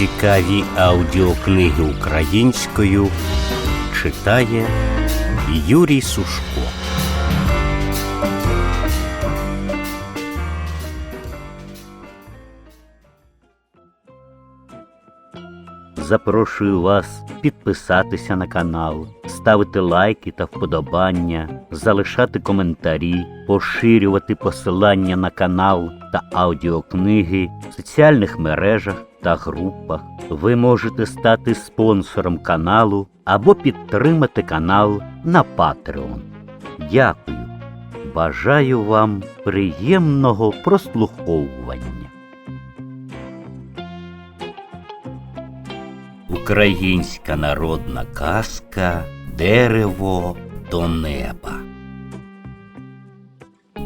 Цікаві аудіокниги українською читає Юрій Сушко. Запрошую вас підписатися на канал, ставити лайки та вподобання, залишати коментарі, поширювати посилання на канал та аудіокниги в соціальних мережах та групах. Ви можете стати спонсором каналу або підтримати канал на Patreon. Дякую. Бажаю вам приємного прослуховування. Українська народна казка Дерево до неба.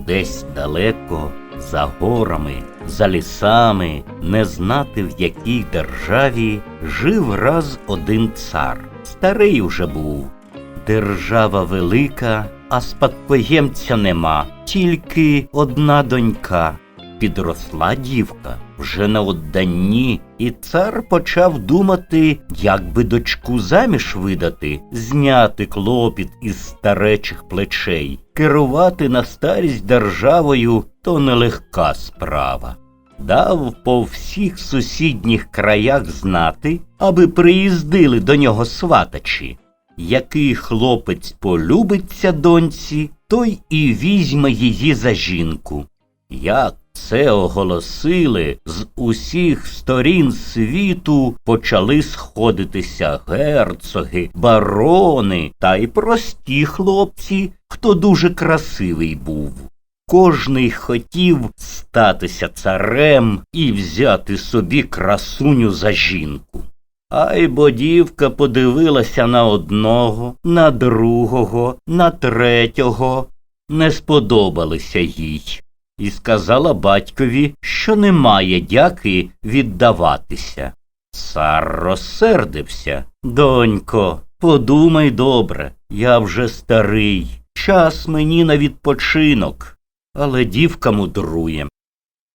Десь далеко, за горами, за лісами, не знати в якій державі жив раз один цар. Старий уже був. Держава велика, а спадкоємця нема, тільки одна донька. Підросла дівка вже на одданні, і цар почав думати, як би дочку заміж видати, зняти клопіт із старечих плечей, керувати на старість державою то нелегка справа. Дав по всіх сусідніх краях знати, аби приїздили до нього сватачі. Який хлопець полюбиться доньці, той і візьме її за жінку. Як це оголосили, з усіх сторін світу почали сходитися герцоги, барони та й прості хлопці, хто дуже красивий був. Кожний хотів статися царем і взяти собі красуню за жінку. Ай бо дівка подивилася на одного, на другого, на третього. Не сподобалися їй і сказала батькові, що немає дяки віддаватися. Цар розсердився. Донько, подумай добре, я вже старий, час мені на відпочинок. Але дівка мудрує.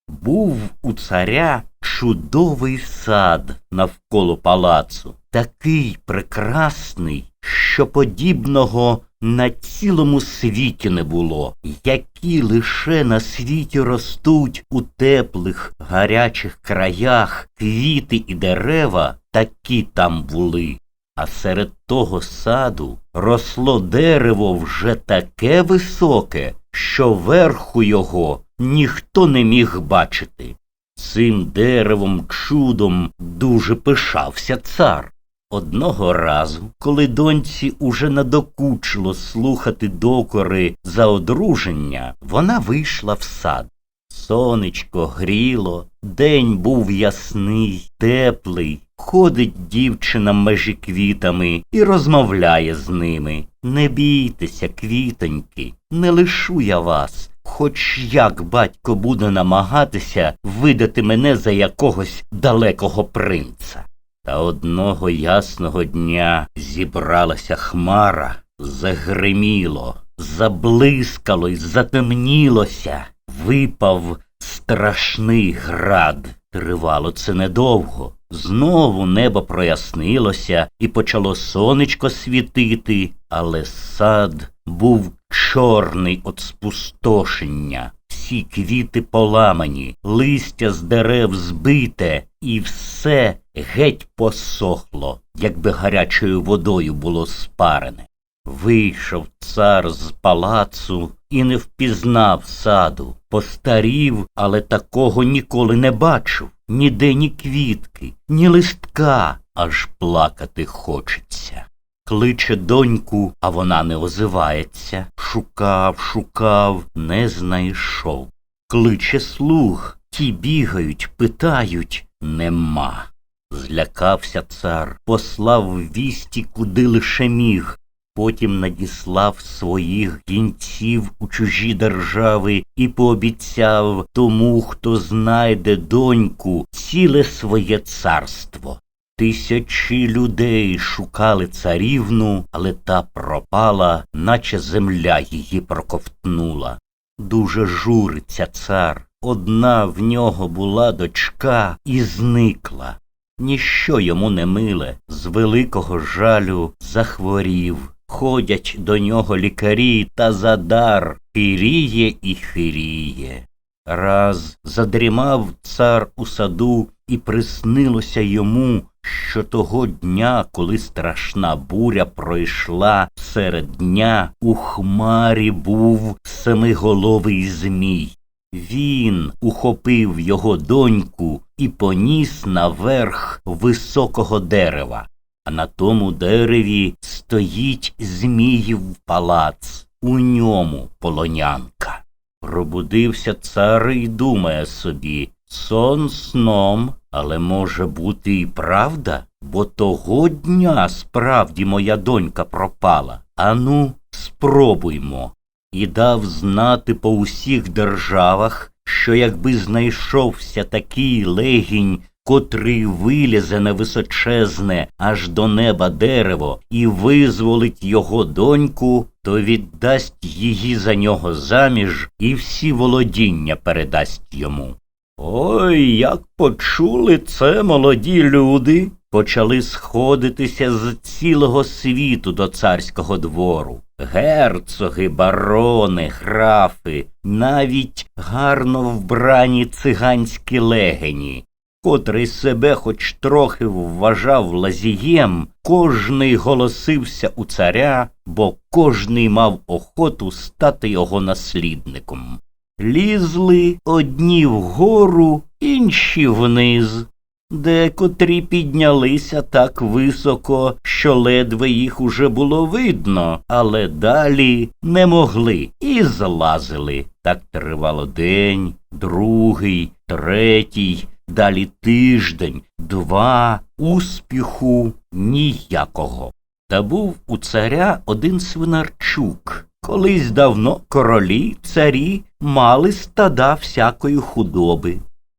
Був у царя чудовий сад навколо палацу, такий прекрасний, що подібного на цілому світі не було, які лише на світі ростуть у теплих гарячих краях квіти і дерева, такі там були. А серед того саду росло дерево вже таке високе, що верху його ніхто не міг бачити. Цим деревом чудом дуже пишався цар. Одного разу, коли доньці уже надокучило слухати докори за одруження, вона вийшла в сад. Сонечко гріло, день був ясний, теплий. Ходить дівчина межі квітами і розмовляє з ними. Не бійтеся, квітоньки, не лишу я вас. Хоч як батько буде намагатися видати мене за якогось далекого принца. Та одного ясного дня зібралася хмара, загриміло, заблискало й затемнілося, випав страшний град. Тривало це недовго. Знову небо прояснилося і почало сонечко світити, але сад був чорний від спустошення. Всі квіти поламані, листя з дерев збите, і все геть посохло, якби гарячою водою було спарене. Вийшов цар з палацу і не впізнав саду, постарів, але такого ніколи не бачив. Ніде ні квітки, ні листка, аж плакати хочеться. Кличе доньку, а вона не озивається. Шукав, шукав, не знайшов. Кличе слуг, ті бігають, питають нема. Злякався цар, послав вісті, куди лише міг. Потім надіслав своїх кінців у чужі держави і пообіцяв тому, хто знайде доньку, ціле своє царство. Тисячі людей шукали царівну, але та пропала, наче земля її проковтнула. Дуже журиться цар. Одна в нього була дочка і зникла. ніщо йому не миле, з великого жалю захворів. Ходять до нього лікарі та задар хиріє і хиріє. Раз задрімав цар у саду, і приснилося йому, що того дня, коли страшна буря пройшла серед дня, у хмарі був семиголовий змій. Він ухопив його доньку і поніс наверх високого дерева. А на тому дереві стоїть Зміїв палац, у ньому полонянка. Пробудився цар і думає собі, сон сном, але може бути і правда, бо того дня справді моя донька пропала. Ану, спробуймо. І дав знати по усіх державах, що якби знайшовся такий легінь, котрий вилізе на височезне аж до неба дерево і визволить його доньку, то віддасть її за нього заміж і всі володіння передасть йому. Ой, як почули це молоді люди, почали сходитися з цілого світу до царського двору. Герцоги, барони, графи, навіть гарно вбрані циганські легені, котрий себе хоч трохи вважав лазієм, кожний голосився у царя, бо кожний мав охоту стати його наслідником. Лізли одні вгору, інші вниз. Декотрі піднялися так високо, що ледве їх уже було видно, але далі не могли і злазили. Так тривало день, другий, третій, далі тиждень, два, успіху ніякого. Та був у царя один свинарчук. Колись давно королі, царі мали стада всякої худоби.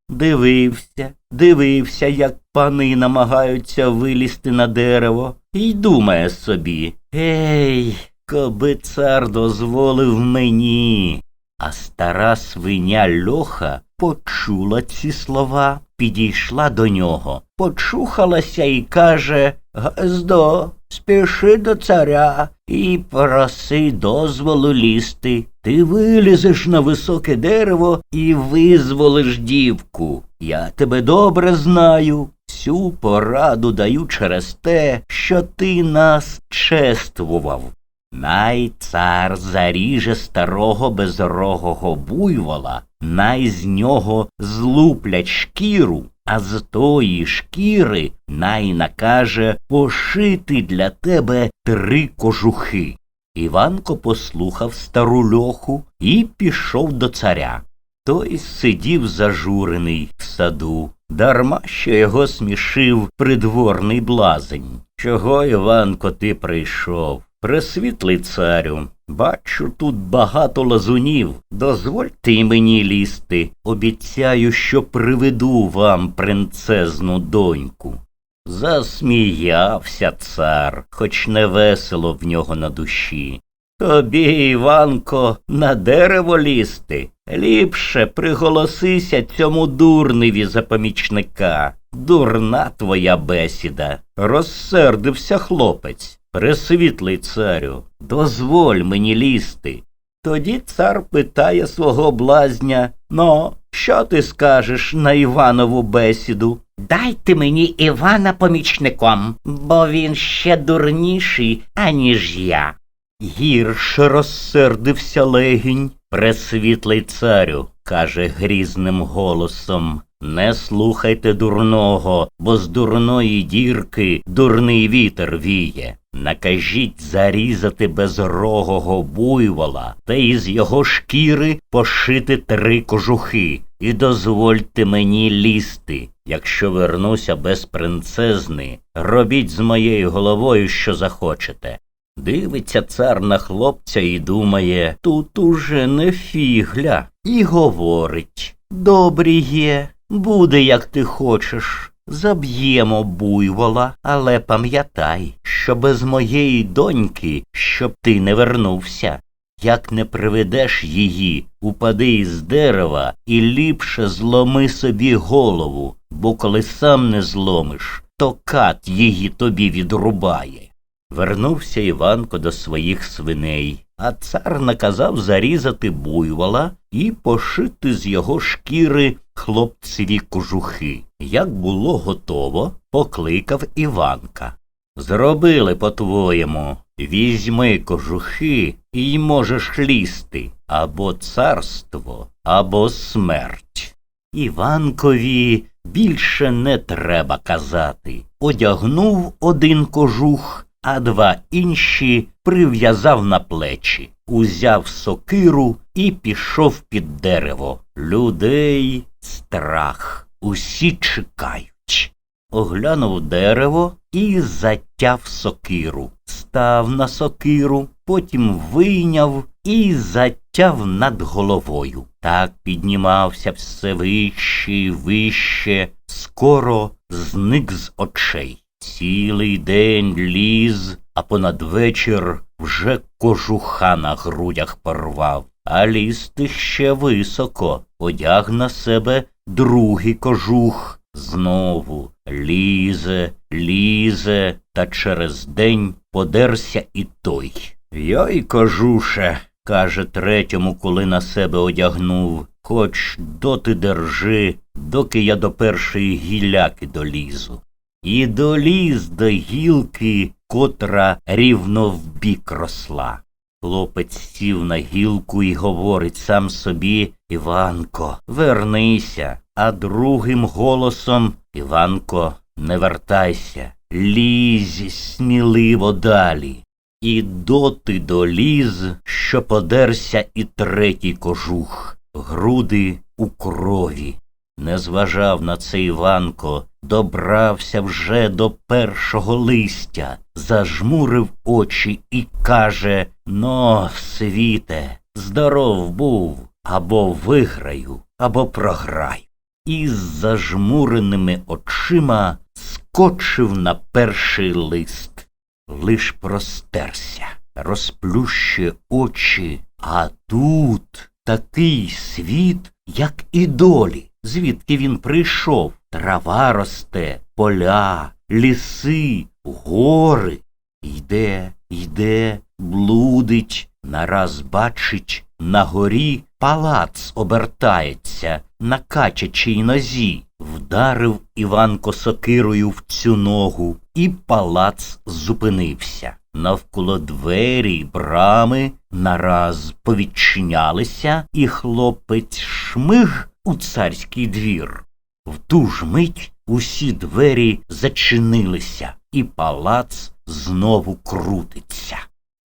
Дивився, дивився, як пани намагаються вилізти на дерево, і думає собі Ей, коби цар дозволив мені. А стара свиня льоха почула ці слова, підійшла до нього, почухалася і каже Газдо, спіши до царя і проси дозволу лізти. Ти вилізеш на високе дерево і визволиш дівку. Я тебе добре знаю. Всю пораду даю через те, що ти нас чествував. Най цар заріже старого безрогого буйвола, най з нього злуплять шкіру, а з тої шкіри най накаже пошити для тебе три кожухи. Іванко послухав стару льоху і пішов до царя. Той сидів зажурений в саду, дарма що його смішив придворний блазень. Чого, Іванко, ти прийшов? Пресвітлий царю, бачу тут багато лазунів. Дозвольте й мені лізти. Обіцяю, що приведу вам принцезну доньку. Засміявся цар, хоч не весело в нього на душі. Тобі, Іванко, на дерево лізти. Ліпше приголосися цьому дурневі за помічника. Дурна твоя бесіда. Розсердився хлопець. Пресвітлий царю, дозволь мені лізти. Тоді цар питає свого блазня Ну, що ти скажеш на Іванову бесіду? Дайте мені Івана помічником, бо він ще дурніший, аніж я. Гірше розсердився легінь. Пресвітлий царю, каже грізним голосом. Не слухайте дурного, бо з дурної дірки дурний вітер віє. Накажіть зарізати безрогого буйвола та із його шкіри пошити три кожухи, і дозвольте мені лізти. Якщо вернуся без принцезни, робіть з моєю головою, що захочете. Дивиться цар на хлопця і думає, тут уже не фігля, і говорить Добрі є, буде, як ти хочеш. Заб'ємо буйвола, але пам'ятай, що без моєї доньки, щоб ти не вернувся. Як не приведеш її, упади із дерева і ліпше зломи собі голову, бо коли сам не зломиш, то кат її тобі відрубає. Вернувся Іванко до своїх свиней, а цар наказав зарізати буйвола і пошити з його шкіри хлопцеві кожухи. Як було готово, покликав Іванка. Зробили по-твоєму, візьми кожухи і можеш лізти або царство, або смерть. Іванкові більше не треба казати. Одягнув один кожух, а два інші прив'язав на плечі, узяв сокиру і пішов під дерево. Людей страх, усі чекають. Оглянув дерево і затяв сокиру. Став на сокиру, потім вийняв і затяв над головою. Так піднімався все вище і вище, скоро зник з очей. Цілий день ліз, а понад вечір вже кожуха на грудях порвав, а лізти ще високо, одяг на себе другий кожух. Знову лізе, лізе, та через день подерся і той. Йой, кожуше, каже третьому, коли на себе одягнув, хоч доти держи, доки я до першої гіляки долізу. І доліз до гілки, котра рівно вбік росла. Хлопець сів на гілку і говорить сам собі Іванко, вернися. А другим голосом Іванко, не вертайся, лізь сміливо далі. І доти доліз, що подерся і третій кожух, груди у крові. Не зважав на це Іванко, добрався вже до першого листя, зажмурив очі і каже Но, світе, здоров був, або виграю, або програю. І з зажмуреними очима скочив на перший лист. Лиш простерся, розплющує очі, а тут такий світ, як і долі, звідки він прийшов. Трава росте, поля, ліси, гори. Йде, йде, блудить, нараз бачить, на горі палац обертається на качачій нозі. Вдарив Іванко сокирою в цю ногу, і палац зупинився. Навколо двері брами нараз повідчинялися, і хлопець шмиг у царський двір. В ту ж мить усі двері зачинилися, і палац знову крутиться.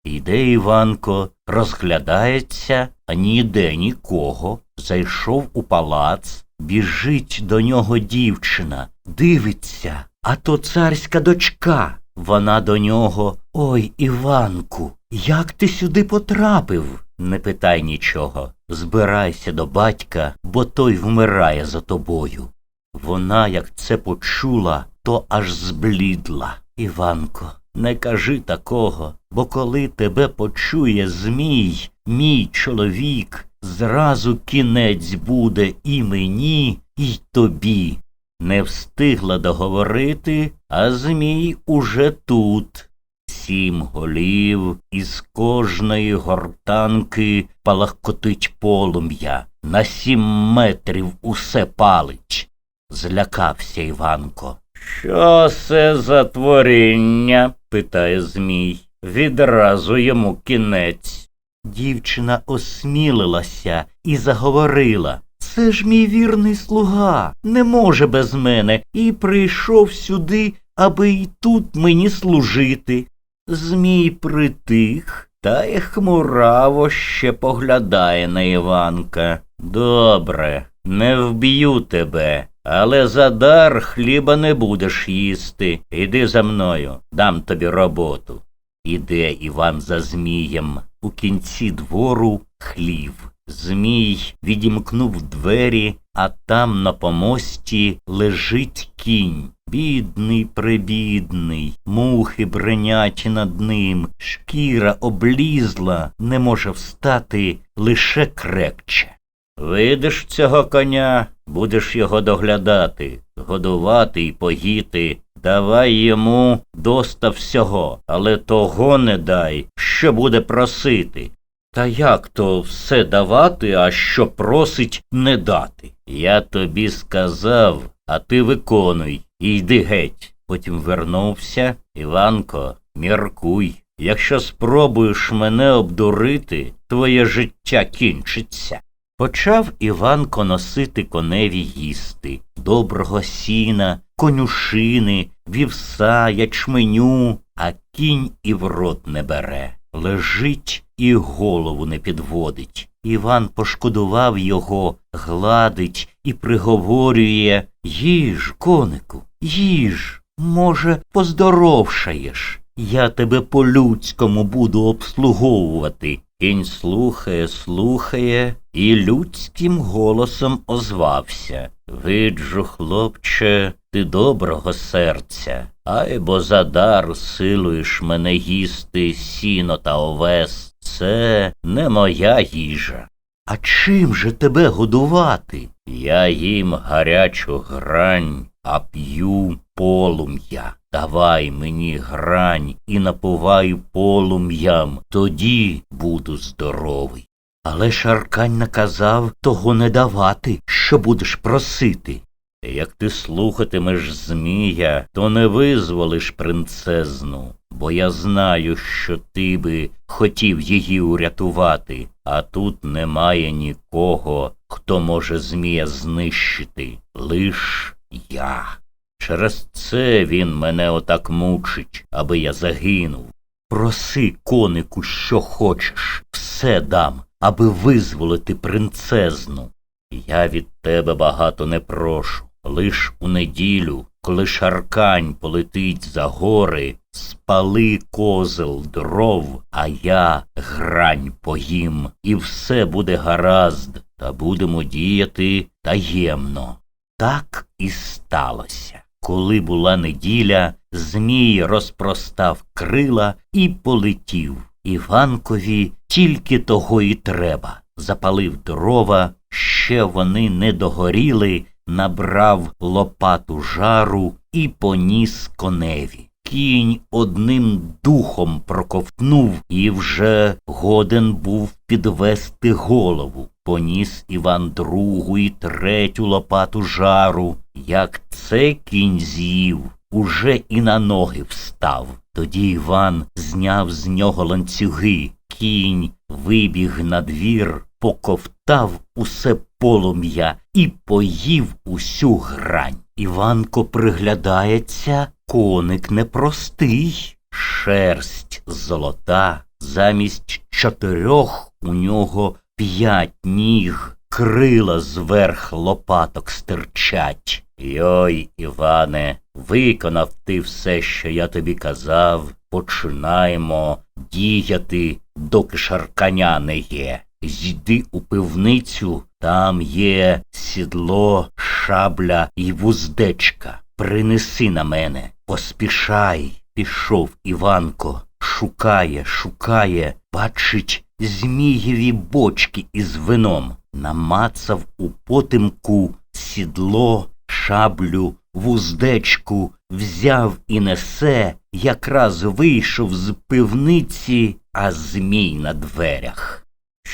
Іде Іванко, розглядається, а ніде нікого. Зайшов у палац, біжить до нього дівчина, дивиться, а то царська дочка. Вона до нього Ой, Іванку, як ти сюди потрапив? Не питай нічого. Збирайся до батька, бо той вмирає за тобою. Вона, як це почула, то аж зблідла. Іванко, не кажи такого, бо коли тебе почує Змій, мій чоловік, зразу кінець буде і мені, і тобі. Не встигла договорити, а Змій уже тут. Сім голів, із кожної гортанки палахкотить полум'я, на сім метрів усе палить. Злякався Іванко. Що це за творіння? питає Змій. Відразу йому кінець. Дівчина осмілилася і заговорила. Це ж мій вірний слуга, не може без мене, і прийшов сюди, аби й тут мені служити. Змій притих та й хмураво ще поглядає на Іванка. Добре, не вб'ю тебе, але за дар хліба не будеш їсти. Іди за мною, дам тобі роботу. Іде Іван за Змієм. у кінці двору хлів. Змій відімкнув двері, а там на помості лежить кінь. Бідний прибідний, мухи бренять над ним, шкіра облізла, не може встати лише крекче. Видиш цього коня, будеш його доглядати, годувати і поїти. Давай йому доста всього, але того не дай, що буде просити. Та як то все давати, а що просить не дати? Я тобі сказав, а ти виконуй і йди геть. Потім вернувся. Іванко, міркуй. Якщо спробуєш мене обдурити, твоє життя кінчиться. Почав Іванко носити коневі їсти, доброго сіна, конюшини, вівса, ячменю, а кінь і в рот не бере. Лежить і голову не підводить. Іван пошкодував його, гладить і приговорює Їж, конику, їж, може, поздоровшаєш. Я тебе по-людському буду обслуговувати. Кінь слухає, слухає і людським голосом озвався. Виджу, хлопче, ти доброго серця, ай бо за силуєш мене їсти сіно та овес. Це не моя їжа. А чим же тебе годувати? Я їм гарячу грань, а п'ю полум'я. Давай мені грань і напувай полум'ям, тоді буду здоровий. Але Шаркань наказав того не давати, що будеш просити. Як ти слухатимеш Змія, то не визволиш принцезну, бо я знаю, що ти би хотів її урятувати, а тут немає нікого, хто може Змія знищити, лиш я. Через це він мене отак мучить, аби я загинув. Проси, конику, що хочеш, все дам, аби визволити принцезну. Я від тебе багато не прошу. Лиш у неділю, коли шаркань полетить за гори, спали козел дров, а я грань поїм, і все буде гаразд, та будемо діяти таємно. Так і сталося. Коли була неділя, Змій розпростав крила і полетів. Іванкові тільки того і треба. Запалив дрова, ще вони не догоріли, набрав лопату жару і поніс коневі. Кінь одним духом проковтнув і вже годен був підвести голову. Поніс Іван другу і третю лопату жару. Як це кінь з'їв, уже і на ноги встав. Тоді Іван зняв з нього ланцюги. Кінь вибіг на двір, поковтав усе полум'я і поїв усю грань. Іванко приглядається, коник непростий, шерсть золота, замість чотирьох у нього п'ять ніг, крила зверх лопаток стирчать. Йой, Іване, виконав ти все, що я тобі казав. Починаємо діяти, доки шарканя не є. Йди у пивницю, там є сідло, шабля і вуздечка. Принеси на мене, поспішай. Пішов Іванко, шукає, шукає, бачить змієві бочки із вином, намацав у потемку сідло, шаблю, вуздечку, взяв і несе, якраз вийшов з пивниці, а змій на дверях.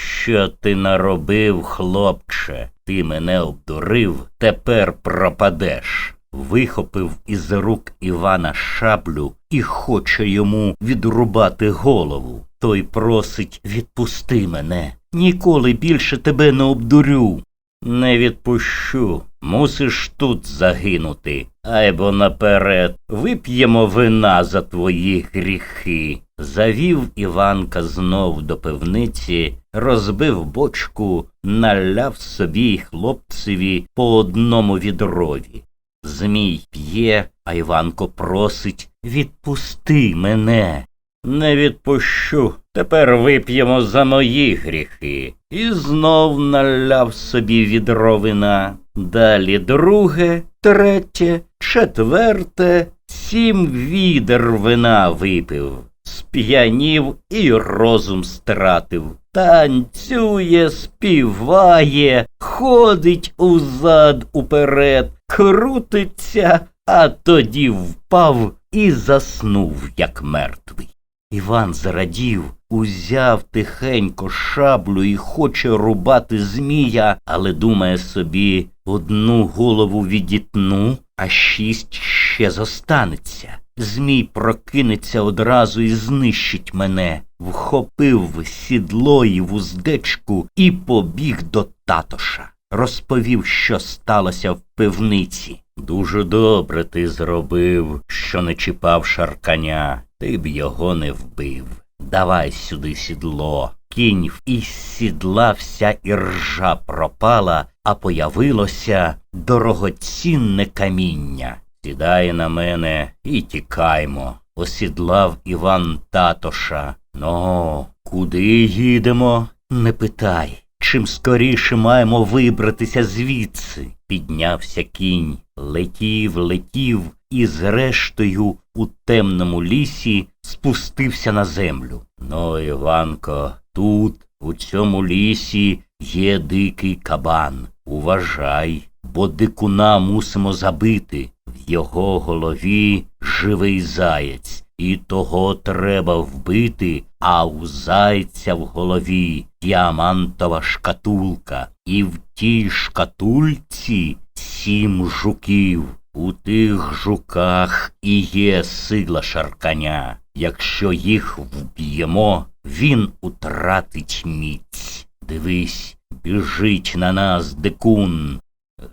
Що ти наробив, хлопче? Ти мене обдурив, тепер пропадеш. Вихопив із рук Івана шаблю і хоче йому відрубати голову. Той просить відпусти мене. Ніколи більше тебе не обдурю. Не відпущу. Мусиш тут загинути. Айбо наперед вип'ємо вина за твої гріхи. Завів Іванка знов до пивниці, розбив бочку, наляв собі й хлопцеві по одному відрові. Змій п'є, а Іванко просить відпусти мене. Не відпущу. Тепер вип'ємо за мої гріхи. І знов наляв собі відро вина. Далі друге, третє, четверте, сім відер вина випив. Сп'янів і розум стратив. Танцює, співає, ходить узад уперед, крутиться, а тоді впав і заснув, як мертвий. Іван зрадів, узяв тихенько шаблю і хоче рубати змія, але думає собі одну голову відітну, а шість ще зостанеться. Змій прокинеться одразу і знищить мене, вхопив сідло і вуздечку і побіг до татоша. Розповів, що сталося в пивниці. Дуже добре ти зробив, що не чіпав шарканя, ти б його не вбив. Давай сюди сідло. Кінь із сідла вся іржа пропала, а появилося дорогоцінне каміння. Сідай на мене і тікаймо. Осідлав Іван Татоша. Ну, куди їдемо? Не питай. Чим скоріше маємо вибратися звідси. Піднявся кінь, летів, летів і зрештою у темному лісі спустився на землю. Ну, Іванко, тут, у цьому лісі, є дикий кабан. Уважай, бо дикуна мусимо забити. В його голові живий заєць, і того треба вбити, а у зайця в голові діамантова шкатулка, і в тій шкатульці сім жуків. У тих жуках і є сила шарканя. Якщо їх вб'ємо, він утратить міць. Дивись, біжить на нас дикун.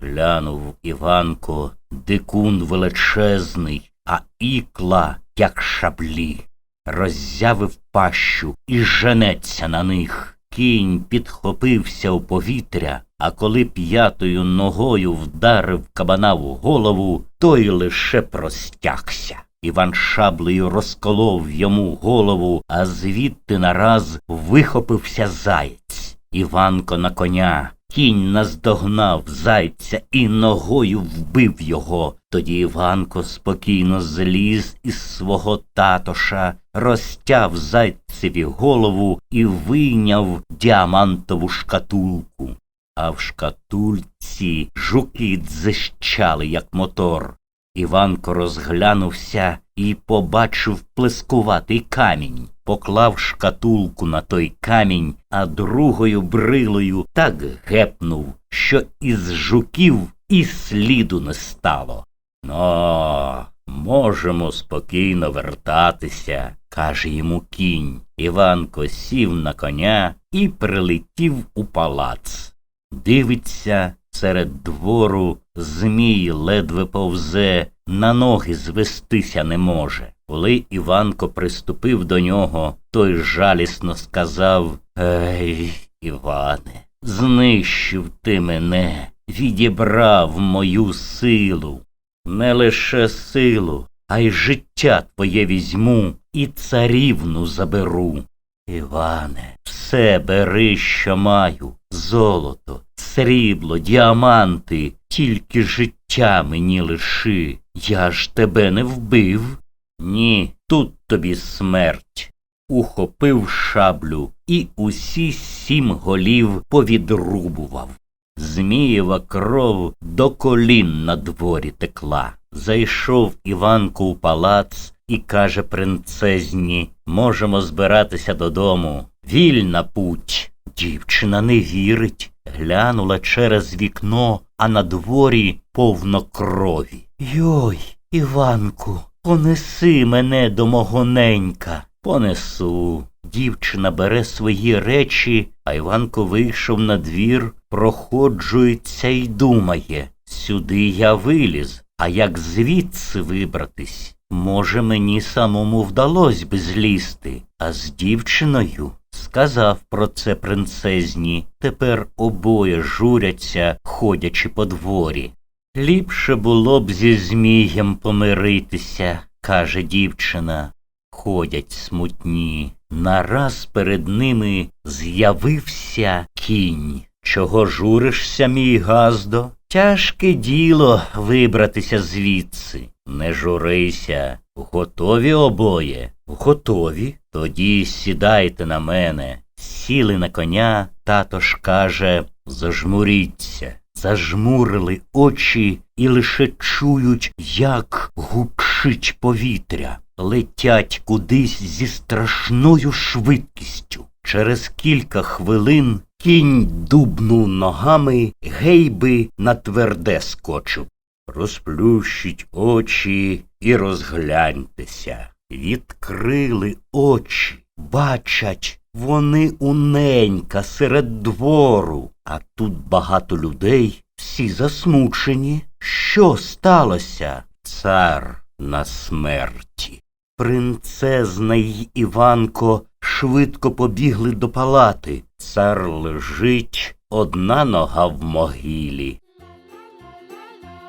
Глянув Іванко, дикун величезний, а ікла, як шаблі. Роззявив пащу і женеться на них. Кінь підхопився у повітря, а коли п'ятою ногою вдарив кабана в голову, той лише простягся. Іван шаблею розколов йому голову, а звідти нараз вихопився заєць. Іванко на коня. Кінь наздогнав зайця і ногою вбив його. Тоді Іванко спокійно зліз із свого татоша, розтяв зайцеві голову і вийняв діамантову шкатулку. А в шкатульці жуки дзищали, як мотор. Іванко розглянувся і побачив плескуватий камінь, поклав шкатулку на той камінь, а другою брилою так гепнув, що із жуків і сліду не стало. Но можемо спокійно вертатися, каже йому кінь. Іванко сів на коня і прилетів у палац. Дивиться, серед двору змій ледве повзе, на ноги звестися не може. Коли Іванко приступив до нього, той жалісно сказав Ей, Іване, знищив ти мене, відібрав мою силу. Не лише силу, а й життя твоє візьму і царівну заберу. Іване, все бери, що маю, золото, срібло, діаманти, тільки життя мені лиши. Я ж тебе не вбив. Ні, тут тобі смерть. Ухопив шаблю і усі сім голів повідрубував. Змієва кров до колін на дворі текла. Зайшов Іванко у палац і каже принцезні Можемо збиратися додому. Вільна путь. Дівчина не вірить. Глянула через вікно, а на дворі повно крові. Йой, Іванку, понеси мене до мого ненька. Понесу. Дівчина бере свої речі, а Іванко вийшов на двір, проходжується й думає. Сюди я виліз, а як звідси вибратись? Може, мені самому вдалось би злізти, а з дівчиною сказав про це принцезні. Тепер обоє журяться, ходячи по дворі. Ліпше було б зі Змієм помиритися, каже дівчина. ходять смутні. Нараз перед ними з'явився кінь. Чого журишся, мій газдо? Тяжке діло вибратися звідси. Не журися. Готові обоє? Готові? Тоді сідайте на мене. Сіли на коня, тато ж каже, зажмуріться. Зажмурили очі і лише чують, як гучить повітря. Летять кудись зі страшною швидкістю. Через кілька хвилин кінь дубнув ногами, гейби на тверде скочив. Розплющіть очі і розгляньтеся. Відкрили очі, бачать, вони уненька серед двору, а тут багато людей, всі засмучені. Що сталося? Цар на смерті. Принцезна й Іванко швидко побігли до палати. Цар лежить, одна нога в могилі.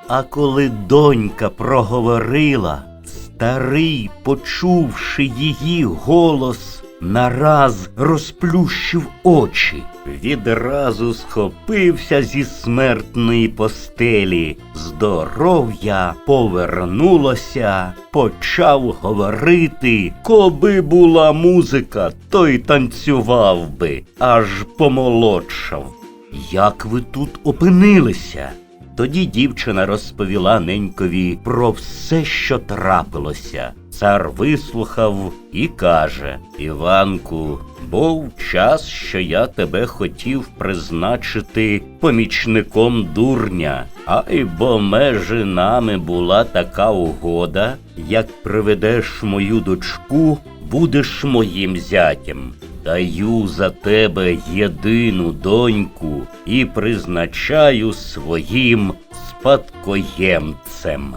А коли донька проговорила, старий, почувши її голос, нараз розплющив очі, відразу схопився зі смертної постелі, здоров'я повернулося, почав говорити, коби була музика, то й танцював би, аж помолодшав. Як ви тут опинилися? Тоді дівчина розповіла ненькові про все, що трапилося. Цар вислухав і каже Іванку, був час, що я тебе хотів призначити помічником дурня, а й бо межи нами була така угода, як приведеш мою дочку, будеш моїм зятям. Даю за тебе єдину доньку і призначаю своїм спадкоємцем.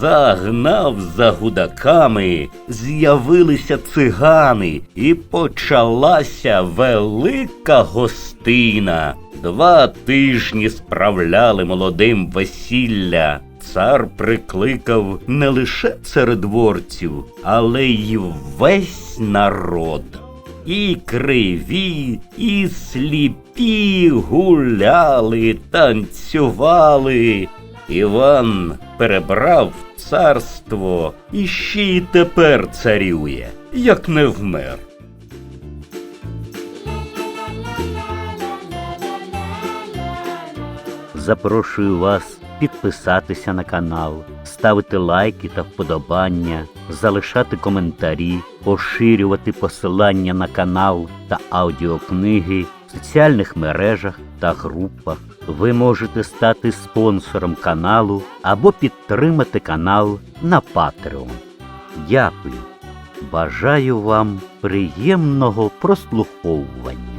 Загнав за гудаками, з'явилися цигани, і почалася велика гостина. Два тижні справляли молодим весілля. Цар прикликав не лише царедворців, але й весь народ. І криві, і сліпі гуляли, танцювали. Іван перебрав царство і ще й тепер царює, як не вмер. Запрошую вас підписатися на канал, ставити лайки та вподобання, залишати коментарі, поширювати посилання на канал та аудіокниги в соціальних мережах та групах. Ви можете стати спонсором каналу або підтримати канал на Patreon. Дякую. Бажаю вам приємного прослуховування.